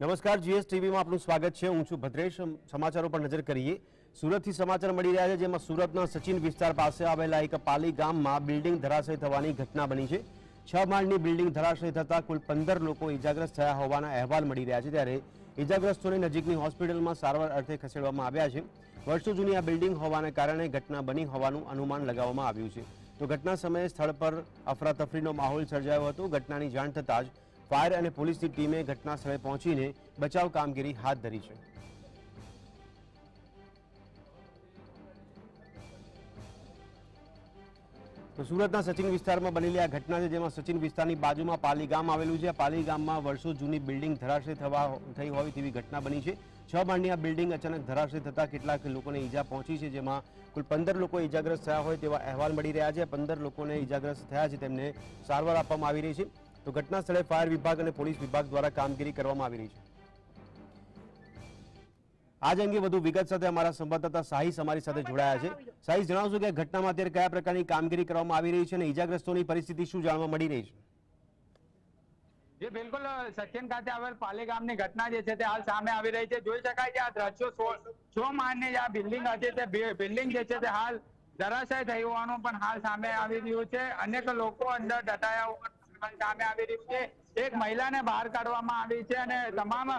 નમસ્કાર જીએસ ટીવીમાં આપનું સ્વાગત છે. હું છું ભદ્રેશ. સમાચારો પર નજર કરીએ. સુરતથી સમાચાર મળી રહ્યા છે, જેમાં સુરતના સચિન વિસ્તાર પાસે આવેલા એક પાલી ગામમાં બિલ્ડિંગ ધરાશય થવાની ઘટના બની છે. છ માળની બિલ્ડિંગ ધરાશય થતાં કુલ પંદર લોકો ઇજાગ્રસ્ત થયા હોવાના અહેવાલ મળી રહ્યા છે. ત્યારે ઇજાગ્રસ્તોને નજીકની હોસ્પિટલમાં સારવાર અર્થે ખસેડવામાં આવ્યા છે. વર્ષો જૂની આ બિલ્ડિંગ હોવાને કારણે ઘટના બની હોવાનું અનુમાન લગાવવામાં આવ્યું છે. તો ઘટના સમયે સ્થળ પર અફરાતફરીનો માહોલ સર્જાયો હતો. ઘટનાની જાણ થતાં જ ફાયર અને પોલીસની ટીમે ઘટના સ્થળે પહોંચીને બચાવ કામગીરી હાથ ધરી છે. તો સુરતના સચિન વિસ્તારમાં બનેલી આ ઘટના છે, જેમાં સચિન વિસ્તારની બાજુમાં પાલી ગામ આવેલું છે. પાલી ગામમાં વર્ષો જૂની બિલ્ડિંગ ધરાશય થવા થઈ હોય તેવી ઘટના બની છે. છ માળની આ બિલ્ડિંગ અચાનક ધરાશય થતાં કેટલાક લોકોને ઈજા પહોંચી છે, જેમાં કુલ પંદર લોકો ઈજાગ્રસ્ત થયા હોય તેવા અહેવાલ મળી રહ્યા છે. પંદર લોકોને ઈજાગ્રસ્ત થયા છે, તેમને સારવાર આપવામાં આવી રહી છે. તો ઘટના સ્થળે ફાયર વિભાગ અને પોલીસ વિભાગ દ્વારા કામગીરી કરવામાં આવી રહી છે. આજ અંગે વધુ વિગત સાથે અમારા સંવાદદાતા સાહિસ અમારી સાથે જોડાયા છે. સાહિસ જણાવશો કે ઘટનામાં અત્યારે કયા પ્રકારની કામગીરી કરવામાં આવી રહી છે અને ઈજાગ્રસ્તોની પરિસ્થિતિ શું જાણવા મળી રહી છે? જે, બિલકુલ સચિન ખાતે આવેલ પાલી ગામની ઘટના જે છે તે હાલ સામે આવી રહી છે. જોઈ શકાય છે આ દ્રશ્યો છ માળની જે આ બિલ્ડિંગ હતી તે બિલ્ડિંગ જે છે તે હાલ ધરાશય થઈ હોવાનું પણ હાલ સામે આવી રહ્યું છે. અનેક લોકો અંદર દટાયા એક મહિલાને બહાર કાઢવામાં આવી છે અને તમામ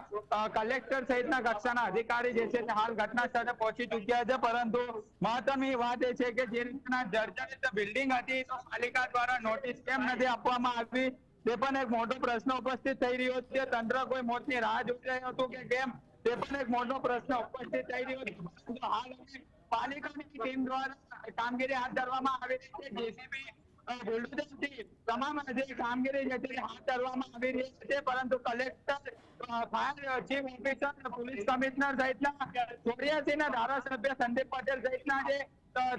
કલેક્ટર સહિતના કક્ષાના અધિકારી જે છે હાલ ઘટના સ્થળે પહોંચી ચુક્યા છે. પરંતુ મહત્વની વાત એ છે કે જે રીતના જર્જરિત બિલ્ડિંગ હતી પાલિકા દ્વારા નોટિસ કેમ નથી આપવામાં આવી તે પણ એક મોટો પ્રશ્ન ઉપસ્થિત થઈ રહ્યો છે. તંત્ર કોઈ મોતની રાહ જોઈ રહ્યું હતું કે કેમ તે પણ એક મોટો પ્રશ્ન ઉપસ્થિત થઈ રહ્યો છે. પાલિકાની ટીમ દ્વારા કામગીરી હાથ ધરવામાં આવી રહી છે. જેસીબી તમામ જે કામગીરી છે તે હાથ ધરવામાં આવી રહી છે, પરંતુ collector fire chief officer, police commissioner સહિતના ચોર્યાસી ના ધારાસભ્ય સંદીપ પટેલ સહિતના જે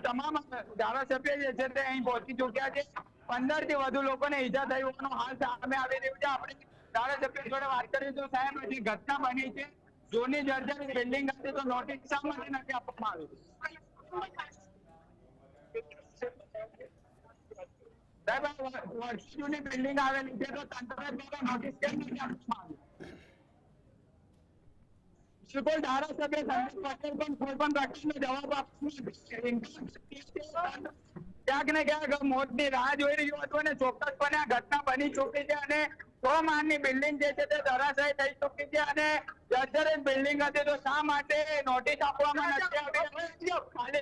તમામ ધારાસભ્ય જે છે તે અહીં પહોંચી ચુક્યા છે. પંદરથી વધુ લોકોને ઈજા થઈ હોવાનું હાલ સામે આવી રહ્યું છે. આપણે ધારાસભ્ય જોડે વાત કરીએ તો સાહેબ, હજી ઘટના બની છે. જોની જર્જર બિલ્ડિંગ હતી તો નોટિસ શા માટે નથી આપવામાં આવી? સાહેબ આ વ- વર્ષ જૂની બિલ્ડિંગ ક્યાંક ને ક્યાંક મોતની રાહ જોઈ રહ્યું હતું અને ચોક્કસપણે આ ઘટના બની ચૂકી છે અને સો માળની બિલ્ડિંગ જે છે તે ધરાશાયી થઈ ચૂકી છે અને જર્જરિત બિલ્ડિંગ હતી તો શા માટે નોટિસ આપવામાં નથી આવી? જે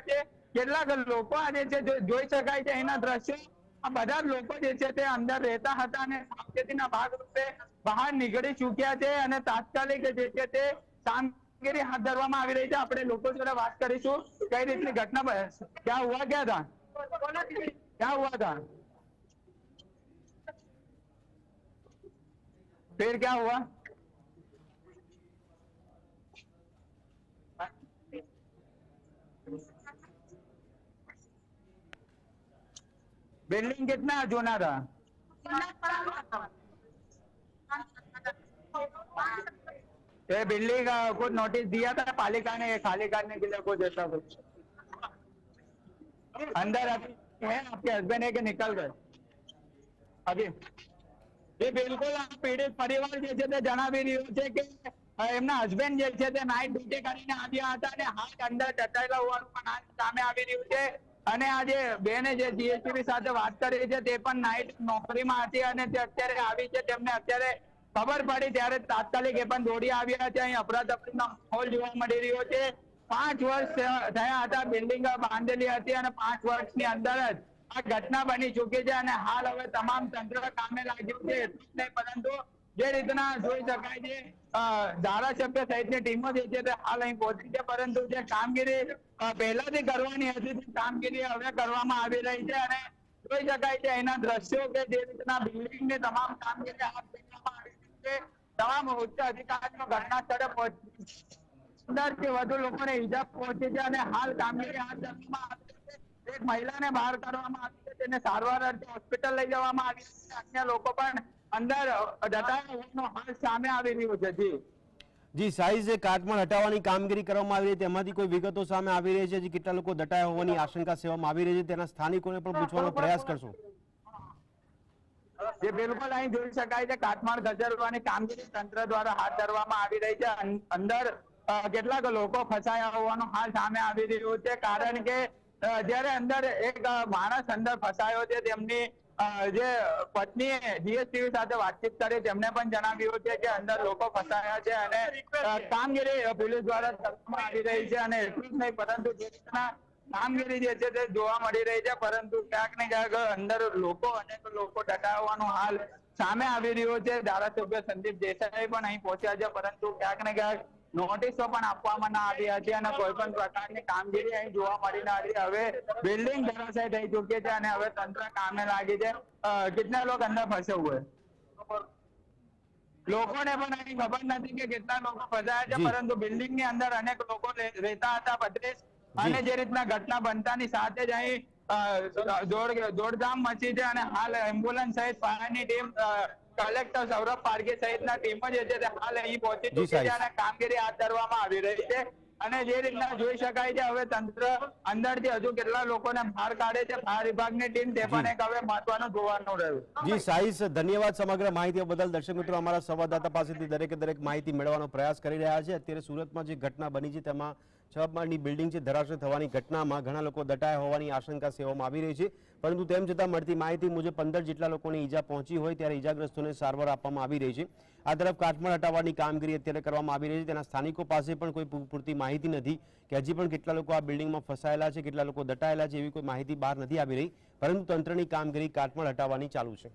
છે તે કેટલાક લોકો આજે જે જોઈ શકાય છે એના દ્રશ્યો. બધા લોકો જે છે તે અંદર રહેતા હતા અને સાવચેતીના ભાગરૂપે બહાર નીકળી ચૂક્યા છે અને તાત્કાલિક જે છે તે કામગીરી હાથ ધરવામાં આવી રહી છે. આપણે લોકો જોડે વાત કરીશું. કઈ રીતની ઘટના ક્યાં હુઆ ક્યાં થા क्या हुआ था? फिर क्या हुआ? बिल्डिंग कितना जोना था? ये बिल्डिंग कुछ नोटिस दिया था पालिका ने खाली करने के लिए कुछ ऐसा कुछ? अंदर अभी है आपके हस्बैंड है कि निकल गए अभी એ બિલકુલ આ પીડિત પરિવાર જે છે તે જણાવી રહ્યું છે કે અ, એમના હસબન્ડ જે છે તે નાઇટ ડ્યુટી કરીને આવ્યા હતા અને હાથ અંદર દટાયેલા હોવાનું પણ હાલ સામે આવી રહ્યું છે અને આ જે બેને જે જીએસટીવી સાથે વાત કરી છે તે પણ નાઇટ નોકરીમાં હતી અને તે અત્યારે આવી છે તેમને અત્યારે ખબર પડી ત્યારે તાત્કાલિક એ પણ દોડી આવ્યા છે અહીં અફરાતફરીનો માહોલ જોવા મળી રહ્યો છે પાંચ વર્ષ થયા હતા. બિલ્ડિંગ બાંધેલી હતી અને પાંચ વર્ષની અંદર જ આ ઘટના બની ચૂકી છે અને હાલ હવે તમામ તંત્ર કામે લાગ્યું છે. એટલું નહીં, પરંતુ જે રીતના જોઈ શકાય છે ધારાસભ્ય સહિતની ટીમો જે છે તે હાલ અહીં પહોંચી છે, પરંતુ જે કામગીરી પહેલાથી કરવાની હતી તે કામગીરી હવે કરવામાં આવી રહી છે અને જોઈ શકાય છે એના દ્રશ્યો કે જે રીતના બિલ્ડિંગની તમામ કામગીરી હાથ ધરવામાં આવી છે. તમામ ઉચ્ચ અધિકારીઓ ઘટના સ્થળે પહોંચી પંદરથી વધુ લોકોને ઈજા પહોંચી છે અને હાલ કામગીરી હાથ ધરવામાં આવી છે. એક મહિલાને બહાર કાઢવામાં આવી છે. તેને સારવાર અર્થે હોસ્પિટલ લઈ જવામાં આવી છે. અન્ય લોકો પણ અંદર જતા હોવાનો હાલ સામે આવી રહ્યો છે. જી. જી સાઈઝ કાટમાળ હટાવવાની કામગીરી કરવામાં આવી રહી છે. તેમાંથી કોઈ વિગતો સામે આવી રહી છે? જે કેટલા લોકો દટાયા હોવાની આશંકા સેવામાં આવી રહી છે? તેના સ્થાનિકોને પણ પૂછવાનો પ્રયાસ કરશો. જે બિલકુલ અહીં જોઈ શકાય છે. કાટમાળ ગજરવાની કામગીરી તંત્ર દ્વારા હાથ ધરવામાં આવી રહી છે. અંદર કેટલાક લોકો ફસાયા હોવાનું હાલ સામે આવી રહ્યું છે. કારણ કે જયારે અંદર એક માણસ અંદર ફસાયો છે, તેમની જે પત્ની જીએસટીવી સાથે વાતચીત કરી, તેમને પણ જણાવ્યું છે કે અંદર લોકો ફસાયા છે અને કામગીરી પોલીસ દ્વારા કરવામાં આવી રહી છે અને એટલું જ નહીં, પરંતુ કામગીરી જે છે તે જોવા મળી રહી છે, પરંતુ ક્યાંક ને ક્યાંક અંદર લોકો, અનેક લોકો ટકાવવાનો હાલ સામે આવી રહ્યો છે. ધારાસભ્ય સંદીપ દેસાઈ પણ અહીં પહોંચ્યા છે, પરંતુ ક્યાંક ને ક્યાંક નોટિસો પણ આપવામાં ના આવી હતી અને કોઈ પણ પ્રકારની કામગીરી અહીં જોવા મળી ના હતી. હવે બિલ્ડિંગ ધરાશય થઈ ચૂકી છે અને હવે તંત્ર કામે લાગી છે. કેટલા લોકો અંદર ફસે હુએ લોકોને પણ અહીં ખબર નથી કે કેટલા લોકો ફસાયા છે પરંતુ બિલ્ડિંગની અંદર અનેક લોકો રહેતા હતા ભદ્રેશ અને જે રીતના ઘટના બનતાની સાથે જ અહીં દોડધામ મચી છે અને હાલ એમ્બ્યુલન્સ સહિત ફાયરની ટીમ કલેક્ટર સૌરભ પારગે સહિતના ટીમ જે છે તે હાલ અહીં પહોંચી ચૂકી છે અને કામગીરી હાથ ધરવામાં આવી રહી છે. અને જે રીતના જોઈ શકાય છે હવે તંત્ર અંદરથી હજુ કેટલા લોકોને બહાર કાઢે છે ફાયર વિભાગની ટીમ તે પણ એક હવે મહત્વનું જોવાનું રહ્યું. જી સાઈસ ધન્યવાદ સમગ્ર માહિતી બદલ. દર્શક મિત્રો અમારા સંવાદદાતા પાસેથી દરેકે દરેક માહિતી મેળવવાનો પ્રયાસ કરી રહ્યા છે. અત્યારે સુરતમાં જે ઘટના બની છે તેમાં છ માળની બિલ્ડિંગ છે, ધરાશય થવાની ઘટનામાં ઘણા લોકો દટાયા હોવાની આશંકા સેવામાં આવી રહી છે. પરંતુ તેમ છતાં મળતી માહિતી મુજબ પંદર જેટલા લોકોને ઈજા પહોંચી હોય ત્યારે ઈજાગ્રસ્તોને સારવાર આપવામાં આવી રહી છે. આ તરફ કાટમાળ હટાવવાની કામગીરી અત્યારે કરવામાં આવી રહી છે. તેના સ્થાનિકો પાસે પણ કોઈ પૂરતી માહિતી નથી કે હજી પણ કેટલા લોકો આ બિલ્ડિંગમાં ફસાયેલા છે, કેટલા લોકો દટાયેલા છે, એવી કોઈ માહિતી બહાર નથી આવી રહી. પરંતુ તંત્રની કામગીરી કાટમાળ હટાવવાની ચાલુ છે.